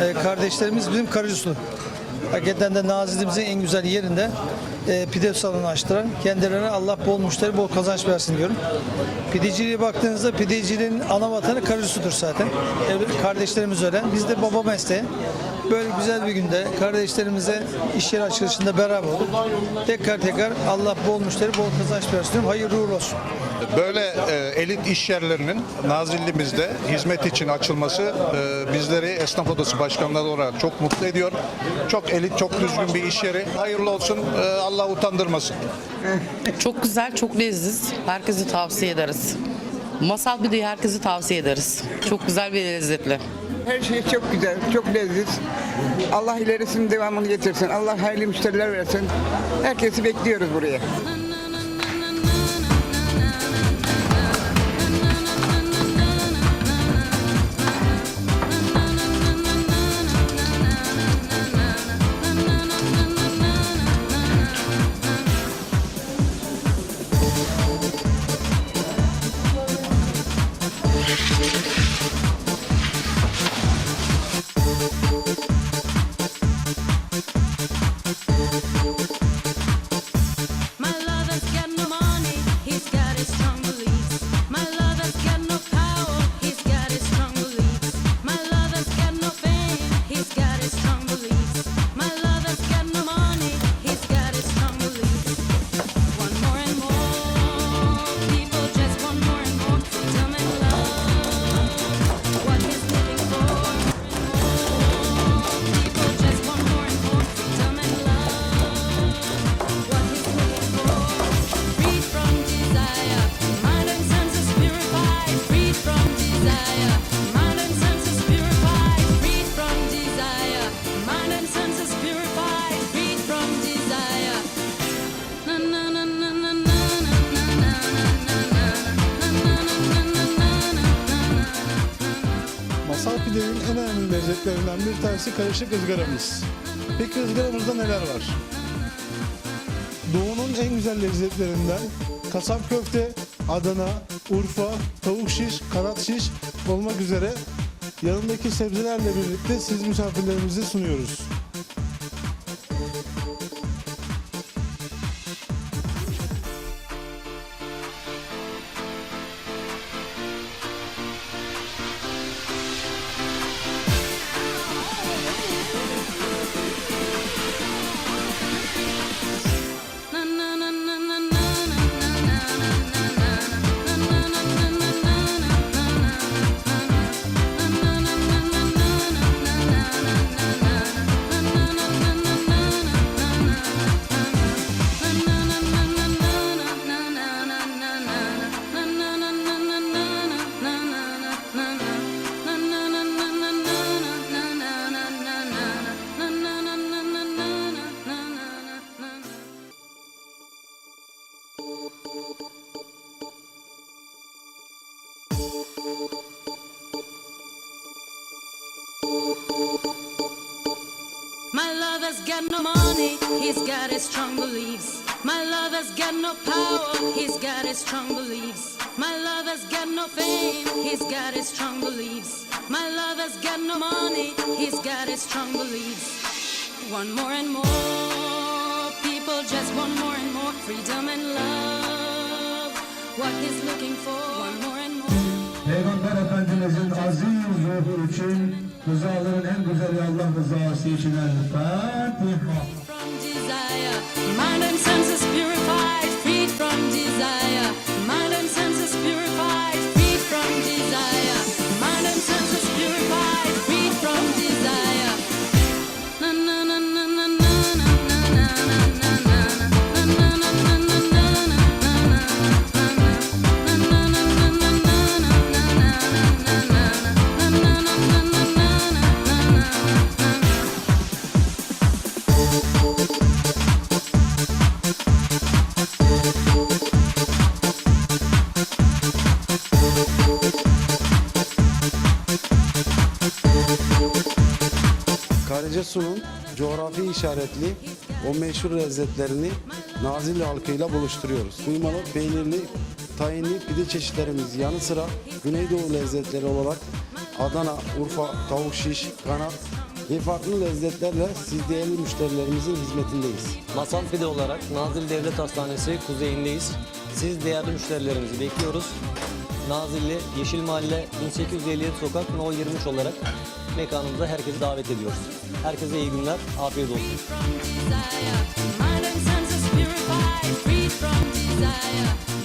Ee, kardeşlerimiz bizim Karacuslu. Hakikaten de Nazilli'mizin en güzel yerinde e, pide salonu açtılar. Kendilerine Allah bol müşteri, bol kazanç versin diyorum. Pideciliğe baktığınızda pideciliğin ana vatanı Karacuslu'dur zaten. E, kardeşlerimiz öyle. Biz de baba mesleği. Böyle güzel bir günde kardeşlerimize iş yeri açılışında beraber olduk. Tekrar tekrar Allah bol müşteri, bol kazanç versin. Hayırlı uğurlu olsun. Böyle e, elit iş yerlerinin Nazilli'mizde hizmet için açılması e, bizleri Esnaf Odası Başkanları olarak çok mutlu ediyor. Çok elit, çok düzgün bir iş yeri. Hayırlı olsun, e, Allah utandırmasın. Çok güzel, çok leziz. Herkese tavsiye ederiz. Masal bir de herkese tavsiye ederiz. Çok güzel ve lezzetli. Her şey çok güzel, çok leziz. Allah ilerisinin devamını getirsin. Allah hayırlı müşteriler versin. Herkesi bekliyoruz buraya. Pidenin en önemli lezzetlerinden bir tanesi karışık ızgaramız. Peki ızgaramızda neler var? Doğu'nun en güzel lezzetlerinden kasap köfte, Adana, Urfa, tavuk şiş, kanat şiş olmak üzere yanındaki sebzelerle birlikte siz misafirlerimize sunuyoruz. My lover's got no money, he's got his strong beliefs. My lover's got no power, he's got his strong beliefs. My lover's got no fame, he's got his strong beliefs. My lover's got no money, he's got his strong beliefs. One more and more people just want more and Peygamber Efendimizin aziz ruhu için rızaların en güzeli Allah rızası için El Fatiha. Karacasu'nun coğrafi işaretli o meşhur lezzetlerini Nazilli halkıyla buluşturuyoruz. Kıymalı, peynirli, tayinli pide çeşitlerimiz yanı sıra Güneydoğu lezzetleri olarak Adana, Urfa, tavuk şiş, kanat ve farklı lezzetlerle siz değerli müşterilerimizin hizmetindeyiz. Masal Pide olarak Nazilli Devlet Hastanesi kuzeyindeyiz. Siz değerli müşterilerimizi bekliyoruz. Nazilli Yeşil Mahalle 1857 Sokak No 23 olarak mekanımıza herkesi davet ediyoruz. Herkese iyi günler, afiyet olsun. desire.